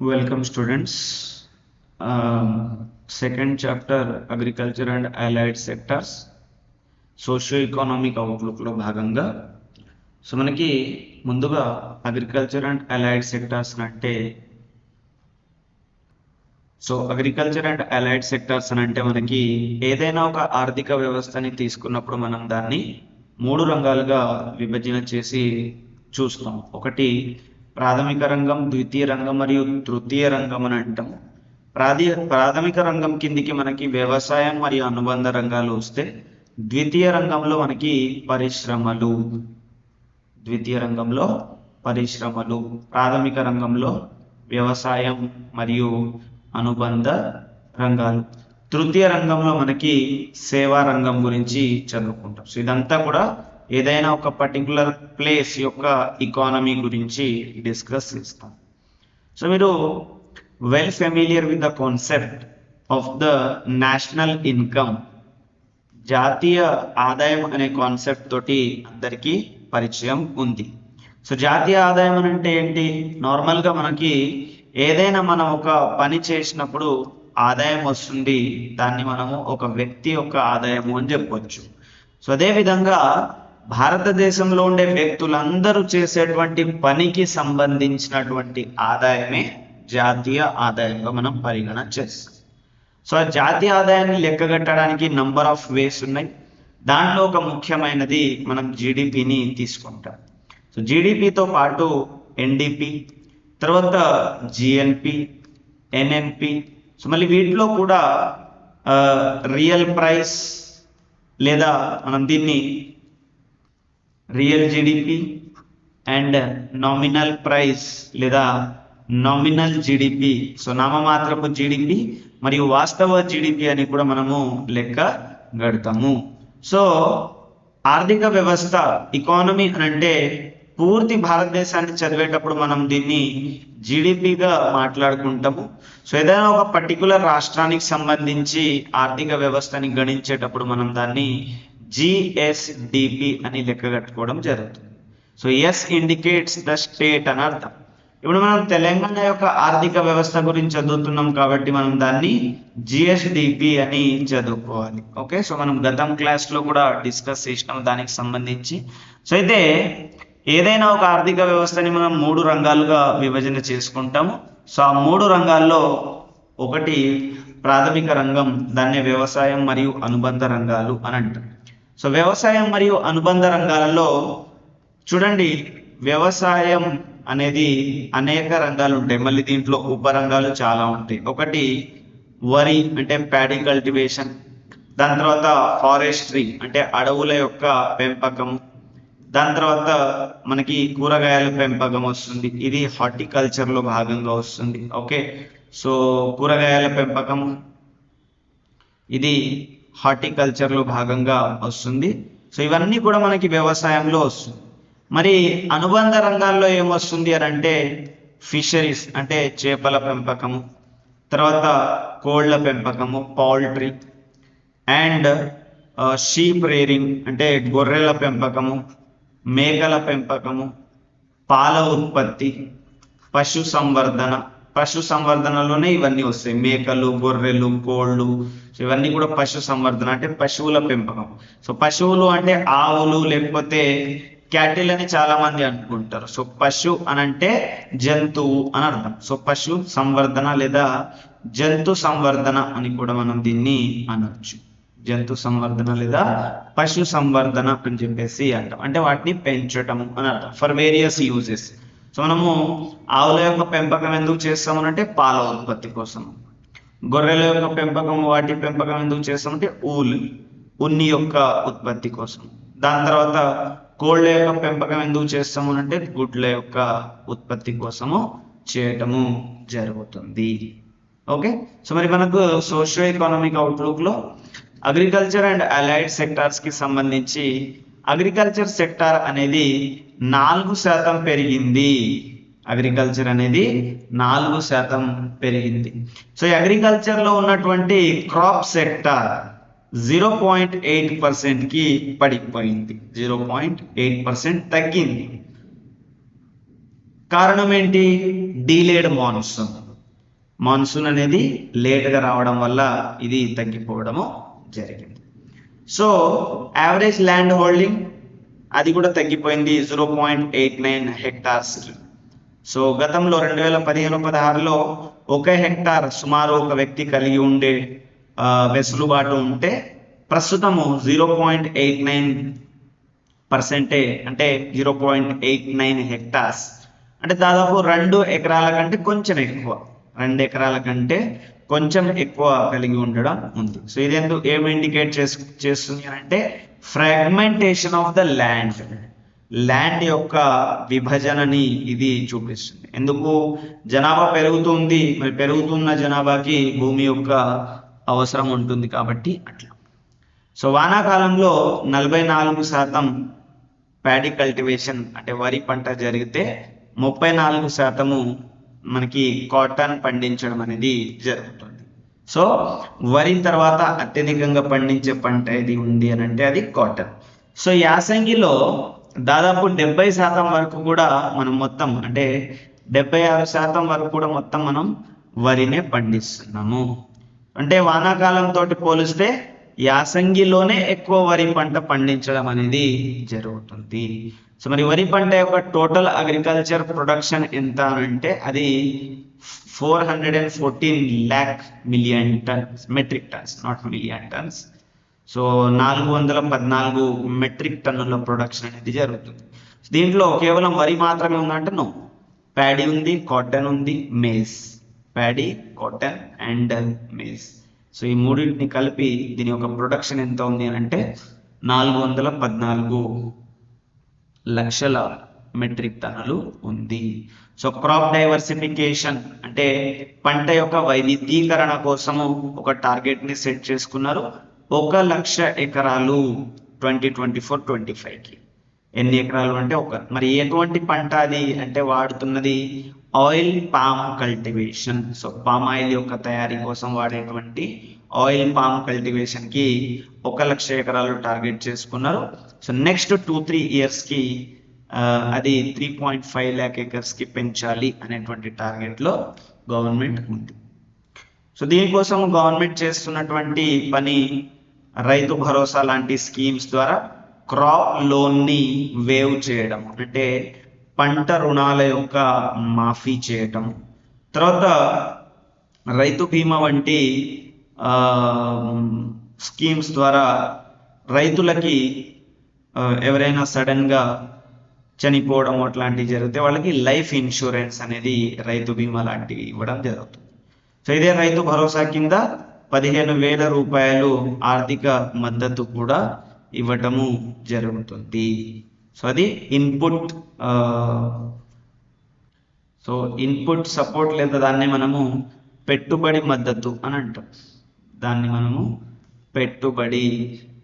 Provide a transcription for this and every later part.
Welcome students. Um, second chapter agriculture and allied sectors socio economic అవుట్లుక్లో భాగంగా so మనకి ముందుగా agriculture and allied sectors అంటే so agriculture and allied sectors అని అంటే మనకి ఏదైనా ఒక ఆర్థిక వ్యవస్థని తీసుకున్నప్పుడు మనం దాన్ని మూడు రంగాలుగా విభజన చేసి చూస్తాం ఒకటి ప్రాథమిక రంగం ద్వితీయ రంగం మరియు తృతీయ రంగం అని అంటాం ప్రాధి ప్రాథమిక రంగం కిందికి మనకి వ్యవసాయం మరియు అనుబంధ రంగాలు వస్తే ద్వితీయ రంగంలో మనకి పరిశ్రమలు. ద్వితీయ రంగంలో పరిశ్రమలు. ప్రాథమిక రంగంలో వ్యవసాయం మరియు అనుబంధ రంగాలు. తృతీయ రంగంలో మనకి సేవా రంగం గురించి చదువుకుంటాం. సో ఇదంతా కూడా ఏదైనా ఒక పర్టికులర్ ప్లేస్ యొక్క ఇకానమీ గురించి డిస్కస్ చేస్తాం. సో మీరు well familiar with the concept of the national income జాతీయ ఆదాయం అనే కాన్సెప్ట్ తోటి అందరికీ పరిచయం ఉంది. సో జాతీయ ఆదాయం అని అంటే ఏంటి? నార్మల్గా మనకి ఏదైనా మనం ఒక పని చేసినప్పుడు ఆదాయం వస్తుంది దాన్ని మనము ఒక వ్యక్తి యొక్క ఆదాయము అని చెప్పొచ్చు. సో అదేవిధంగా భారతదేశంలో ఉండే వ్యక్తులందరూ చేసేటువంటి పనికి సంబంధించినటువంటి ఆదాయమే జాతీయ ఆదాయంగా మనం పరిగణ చేస్తాం. సో ఆ జాతీయ ఆదాయాన్ని లెక్కగట్టడానికి నంబర్ ఆఫ్ వేస్ ఉన్నాయి. దాంట్లో ఒక ముఖ్యమైనది మనం జీడిపిని తీసుకుంటాం. సో జీడిపితో పాటు ఎన్డిపి తర్వాత జిఎన్పి ఎన్ఎన్పి సో మళ్ళీ వీటిలో కూడా రియల్ ప్రైస్ లేదా మనం దీన్ని real GDP and nominal price లేదా నామినల్ జిడిపి సో నామమాత్రపు జిడిపి మరియు వాస్తవ జిడిపి అని కూడా మనము లెక్క గడతాము. సో ఆర్థిక వ్యవస్థ ఇకానమీ అని అంటే పూర్తి భారతదేశాన్ని చదివేటప్పుడు మనం దీన్ని జీడిపిగా మాట్లాడుకుంటాము. సో ఏదైనా ఒక పర్టికులర్ రాష్ట్రానికి సంబంధించి ఆర్థిక వ్యవస్థని గణించేటప్పుడు మనం దాన్ని జిఎస్డిపి అని లెక్క కట్టుకోవడం జరుగుతుంది. So S indicates the state అని అర్థం. ఇప్పుడు మనం తెలంగాణ యొక్క ఆర్థిక వ్యవస్థ గురించి చదువుతున్నాం కాబట్టి మనం దాన్ని జిఎస్డిపి అని చదువుకోవాలి. ఓకే సో మనం గతం క్లాస్లో కూడా డిస్కస్ చేసినాం దానికి సంబంధించి. సో అయితే ఏదైనా ఒక ఆర్థిక వ్యవస్థని మనం మూడు రంగాలుగా విభజన చేసుకుంటాము. సో ఆ మూడు రంగాల్లో ఒకటి ప్రాథమిక రంగం దాన్ని వ్యవసాయం మరియు అనుబంధ రంగాలు అని అంటారు. సో వ్యవసాయం మరియు అనుబంధ రంగాలలో చూడండి వ్యవసాయం అనేది అనేక రంగాలు ఉంటాయి. మళ్ళీ దీంట్లో ఉపరంగాలు చాలా ఉంటాయి. ఒకటి వరి అంటే ప్యాడీ కల్టివేషన్ దాని తర్వాత ఫారెస్ట్రీ అంటే అడవుల యొక్క పెంపకం దాని తర్వాత మనకి కూరగాయల పెంపకం వస్తుంది. ఇది హార్టికల్చర్లో భాగంగా వస్తుంది. ఓకే? సో కూరగాయల పెంపకం ఇది హార్టికల్చర్లో భాగంగా వస్తుంది. సో ఇవన్నీ కూడా మనకి వ్యవసాయంలో వస్తుంది. మరి అనుబంధ రంగాల్లో ఏమొస్తుంది అని అంటే ఫిషరీస్ అంటే చేపల పెంపకము తర్వాత కోళ్ళ పెంపకము పౌల్ట్రీ అండ్ షీప్ రేరింగ్ అంటే గొర్రెల పెంపకము మేకల పెంపకము పాల ఉత్పత్తి పశు సంవర్ధన పశు సంవర్ధనలోనే ఇవన్నీ వస్తాయి. మేకలు గొర్రెలు కోళ్ళు ఇవన్నీ కూడా పశు సంవర్ధన అంటే పశువుల పెంపకం. సో పశువులు అంటే ఆవులు లేకపోతే క్యాటిల్ అని చాలా మంది అనుకుంటారు. సో పశు అని అంటే జంతువు అని అర్థం. సో పశు సంవర్ధన లేదా జంతు సంవర్ధన అని కూడా మనం దీన్ని అనొచ్చు. జంతు సంవర్ధన లేదా పశు సంవర్ధన అని చెప్పేసి అంటాం. అంటే వాటిని పెంచటం అని అర్థం. ఫర్ వేరియస్ యూజెస్ సో మనము ఆవుల యొక్క పెంపకం ఎందుకు చేస్తామనంటే పాల ఉత్పత్తి కోసం. గొర్రెల యొక్క పెంపకం వాటి పెంపకం ఎందుకు చేస్తామంటే ఊలు ఉన్ని యొక్క ఉత్పత్తి కోసం. దాని తర్వాత కోళ్ళ యొక్క పెంపకం ఎందుకు చేస్తాము అంటే గుడ్ల యొక్క ఉత్పత్తి కోసము చేయటము జరుగుతుంది. ఓకే? సో మరి మనకు సోషియో ఎకనామిక్ అవుట్లుక్లో అగ్రికల్చర్ అండ్ అలైడ్ సెక్టార్స్కి సంబంధించి అగ్రికల్చర్ సెక్టార్ అనేది నాలుగు శాతం పెరిగింది. అగ్రికల్చర్ అనేది నాలుగు శాతం పెరిగింది. సో ఈ అగ్రికల్చర్లో ఉన్నటువంటి crop sector zero point eight పర్సెంట్కి పడిపోయింది. జీరో పాయింట్ ఎయిట్ పర్సెంట్ తగ్గింది. కారణం ఏంటి? Delayed monsoon. మాన్సూన్ అనేది లేట్గా రావడం వల్ల ఇది తగ్గిపోవడము జరిగింది. సో యావరేజ్ ల్యాండ్ హోల్డింగ్ అది కూడా తగ్గిపోయింది. జీరో పాయింట్ ఎయిట్ నైన్ హెక్టార్స్కి సో గతంలో రెండు వేల పదిహేను పదహారులో ఒక హెక్టార్ సుమారు ఒక వ్యక్తి కలిగి ఉండే వెసులుబాటు ఉంటే ప్రస్తుతము జీరో పాయింట్ ఎయిట్ నైన్ పర్సెంటే అంటే zero point eight nine hectares అంటే దాదాపు రెండు ఎకరాల కంటే కొంచెం ఎక్కువ. రెండు ఎకరాల కంటే కొంచెం ఎక్కువ కలిగి ఉండడం ఉంది. సో ఇది ఎందుకు ఏమి ఇండికేట్ చేసు చేస్తుంది అని అంటే fragmentation of the land land యొక్క విభజనని ఇది చూపిస్తుంది. ఎందుకు? జనాభా పెరుగుతుంది. మరి పెరుగుతున్న జనాభాకి భూమి యొక్క అవసరం ఉంటుంది కాబట్టి అట్లా. సో వానాకాలంలో నలభై నాలుగు శాతం ప్యాడీ కల్టివేషన్ అంటే వరి పంట జరిగితే ముప్పై నాలుగు శాతము మనకి కాటన్ పండించడం అనేది జరుగుతుంది. సో వరి తర్వాత అత్యధికంగా పండించే పంట ఏది ఉంది అని అంటే అది కాటన్. సో యాసంగిలో దాదాపు డెబ్బై శాతం వరకు కూడా మనం మొత్తం అంటే డెబ్బై ఆరు శాతం వరకు కూడా మొత్తం మనం వరినే పండిస్తున్నాము. అంటే వానాకాలంతో పోలిస్తే యాసంగిలోనే ఎక్కువ వరి పంట పండించడం అనేది జరుగుతుంది. సో మరి వరి పంట యొక్క టోటల్ అగ్రికల్చర్ ప్రొడక్షన్ ఎంత అంటే అది four hundred and fourteen lakh million tons metric tons not million tons so నాలుగు వందల పద్నాలుగు మెట్రిక్ టన్నుల ప్రొడక్షన్ అనేది జరుగుతుంది. దీంట్లో కేవలం వరి మాత్రమే ఉందంటే నో ప్యాడీ ఉంది కాటన్ ఉంది maize paddy cotton and maize so ఈ మూడింటిని కలిపి దీని యొక్క ప్రొడక్షన్ ఎంత ఉంది అని అంటే నాలుగు వందల పద్నాలుగు లక్షల మెట్రిక్ టన్నులు ఉంది. సో క్రాప్ డైవర్సిఫికేషన్ అంటే పంట యొక్క వైవిధ్యీకరణ కోసము ఒక టార్గెట్ని సెట్ చేసుకున్నారు ఒక లక్ష ఎకరాలు ట్వంటీ ట్వంటీ ఫోర్ ట్వంటీ కి ఎన్ని ఎకరాలు అంటే ఒక మరి ఎటువంటి పంట అది? అంటే వాడుతున్నది oil palm cultivation so palm oil యొక్క తయారీ కోసం వాడేటువంటి ఆయిల్ పామ్ కల్టివేషన్కి ఒక లక్ష ఎకరాలు టార్గెట్ చేసుకున్నారు. సో నెక్స్ట్ టూ త్రీ ఇయర్స్కి అది త్రీ పాయింట్ ఫైవ్ ల్యాక్ ఏకర్స్కి పెంచాలి అనేటువంటి టార్గెట్లో గవర్నమెంట్ ఉంది. సో దీనికోసం గవర్నమెంట్ చేస్తున్నటువంటి పని రైతు భరోసా లాంటి స్కీమ్స్ ద్వారా క్రాప్ లోన్ని వేవ్ చేయడం. అంటే పంట రుణాల యొక్క మాఫీ చేయటం. తర్వాత రైతు బీమా వంటి స్కీమ్స్ ద్వారా రైతులకి ఎవరైనా సడన్గా చనిపోవడం అట్లాంటివి జరిగితే వాళ్ళకి లైఫ్ ఇన్సూరెన్స్ అనేది రైతు బీమా లాంటివి ఇవ్వడం జరుగుతుంది. సో ఇదే రైతు భరోసా కింద పదిహేను వేల రూపాయలు ఆర్థిక మద్దతు కూడా ఇవ్వటము జరుగుతుంది. సో అది ఇన్పుట్ సో ఇన్పుట్ సపోర్ట్ లేదా దాన్ని మనము పెట్టుబడి మద్దతు అని అంటాం. దాన్ని మనము పెట్టుబడి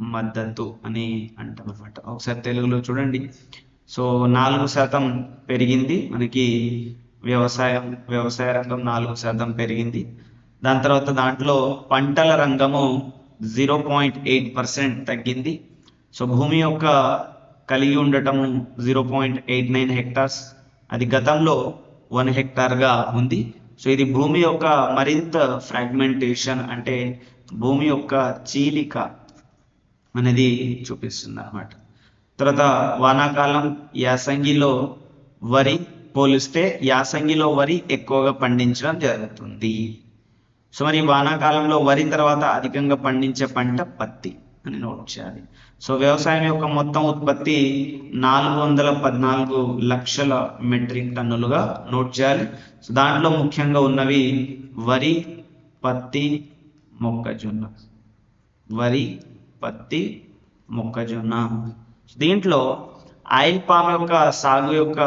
మద్దతు అని అంటాం అనమాట ఒకసారి తెలుగులో చూడండి. సో నాలుగు శాతం పెరిగింది మనకి వ్యవసాయం వ్యవసాయ రంగం నాలుగు శాతం పెరిగింది. దాని తర్వాత దాంట్లో పంటల రంగము జీరో పాయింట్ ఎయిట్ పర్సెంట్ తగ్గింది. సో భూమి యొక్క కలిగి ఉండటం zero point eight nine hectares. అది గతంలో వన్ హెక్టార్గా ఉంది. సో ఇది భూమి యొక్క మరింత ఫ్రాగ్మెంటేషన్ అంటే భూమి యొక్క చీలిక అనేది చూపిస్తుంది అన్నమాట. తర్వాత వానాకాలం యాసంగిలో వరి పోలిస్తే యాసంగిలో వరి ఎక్కువగా పండించడం జరుగుతుంది. సో మరి వానాకాలంలో వరి తర్వాత అధికంగా పండించే పంట పత్తి అని నోట్ చేయాలి. సో వ్యవసాయం యొక్క మొత్తం ఉత్పత్తి నాలుగు వందల పద్నాలుగు లక్షల మెట్రిక్ టన్నులుగా నోట్ చేయాలి. సో దాంట్లో ముఖ్యంగా ఉన్నవి వరి పత్తి మొక్కజొన్న. వరి పత్తి మొక్కజొన్న. దీంట్లో ఆయిల్ పామ్ యొక్క సాగు యొక్క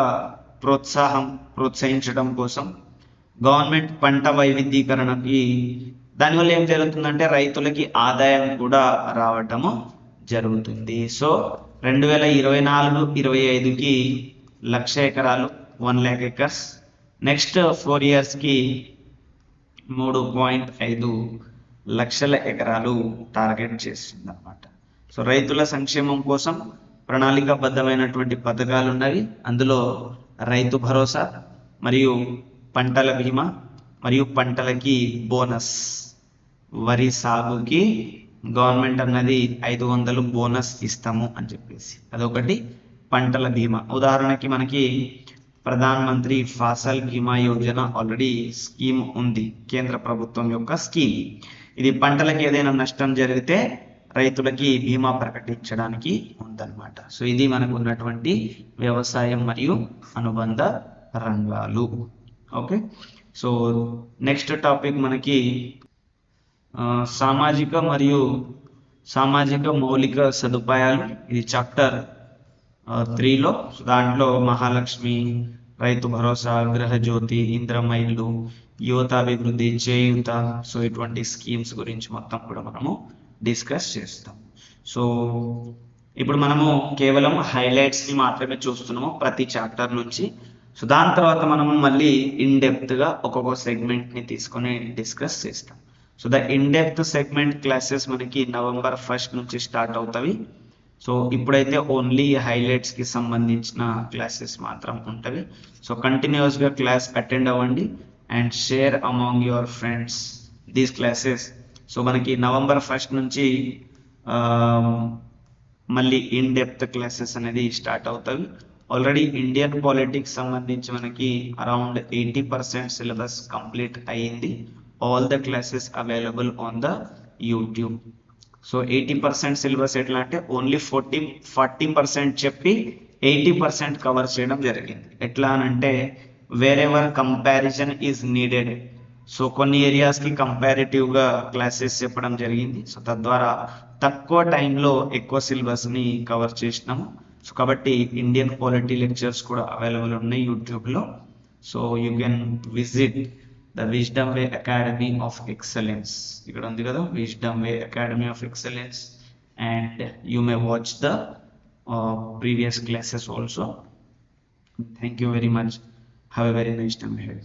ప్రోత్సాహం ప్రోత్సహించడం కోసం గవర్నమెంట్ పంట వైవిధ్యీకరణకి దానివల్ల ఏం జరుగుతుందంటే రైతులకి ఆదాయం కూడా రావటము జరుగుతుంది. సో రెండు వేల ఇరవై నాలుగు ఇరవై ఐదుకి లక్ష ఎకరాలు one lakh acres next four ఇయర్స్కి మూడు పాయింట్ ఐదు లక్షల ఎకరాలు టార్గెట్ చేస్తుంది అనమాట సో రైతుల సంక్షేమం కోసం ప్రణాళికాబద్ధమైనటువంటి పథకాలు ఉన్నవి. అందులో రైతు భరోసా మరియు పంటల బీమా మరియు పంటలకి బోనస్ వరి సాగుకి గవర్నమెంట్ అన్నది ఐదు వందలు బోనస్ ఇస్తాము అని చెప్పేసి. అదొకటి పంటల బీమా. ఉదాహరణకి మనకి ప్రధాన్ మంత్రి ఫసల్ బీమా యోజన ఆల్రెడీ స్కీమ్ ఉంది కేంద్ర ప్రభుత్వం యొక్క స్కీమ్. ఇది పంటలకు ఏదైనా నష్టం జరిగితే రైతులకి బీమా ప్రకటించడానికి ఉందన్నమాట. సో ఇది మనకు ఉన్నటువంటి వ్యవసాయం మరియు అనుబంధ రంగాలు. ఓకే? సో నెక్స్ట్ టాపిక్ మనకి సామాజిక మరియు సామాజిక మౌలిక సదుపాయాలు. ఇది చాప్టర్ త్రీలో. దాంట్లో మహాలక్ష్మి రైతు భరోసా గృహజ్యోతి ఇంద్రమ్మ ఇల్లు యువత అభివృద్ధి చేయుత. సో ఇటువంటి స్కీమ్స్ గురించి మొత్తం కూడా మనము డిస్కస్ చేస్తాం. సో ఇప్పుడు మనము కేవలం హైలైట్స్ని మాత్రమే చూస్తున్నాము ప్రతి చాప్టర్ నుంచి. సో దాని తర్వాత మనము మళ్ళీ ఇన్ డెప్త్గా ఒక్కొక్క సెగ్మెంట్ని తీసుకొని డిస్కస్ చేస్తాం. So the in depth segment classes మనకి నవంబర్ ఫస్ట్ నుంచి స్టార్ట్ అవుతాయి సో ఇప్పుడైతే ఓన్లీ హైలైట్స్కి సంబంధించిన క్లాసెస్ మాత్రం ఉంటవి. సో కంటిన్యూస్గా క్లాస్ అటెండ్ అవ్వండి and share among your friends these classes so మనకి నవంబర్ ఫస్ట్ నుంచి um, మళ్ళీ ఇన్ డెప్త్ క్లాసెస్ అనేది స్టార్ట్ అవుతాయి ఆల్రెడీ ఇండియన్ పాలిటిక్స్ సంబంధించి మనకి around eighty percent syllabus complete అయ్యింది. All the classes available on the YouTube so eighty percent syllabus ఎట్లా అంటే ఓన్లీ ఫోర్టీ ఫార్టీ పర్సెంట్ చెప్పి ఎయిటీ పర్సెంట్ కవర్ చేయడం జరిగింది. ఎట్లా అని అంటే wherever comparison is needed so కొన్ని ఏరియాస్కి కంపారిటివ్గా క్లాసెస్ చెప్పడం జరిగింది. సో తద్వారా తక్కువ టైంలో ఎక్కువ సిలబస్ని కవర్ చేసినాము. సో కాబట్టి ఇండియన్ పాలిటీ లెక్చర్స్ కూడా అవైలబుల్ ఉన్నాయి యూట్యూబ్లో so you can visit the Wisdom Way Academy of Excellence ఇక్కడ ఉంది కదా Wisdom Way Academy of Excellence and you may watch the previous classes also thank you very much have a very nice time head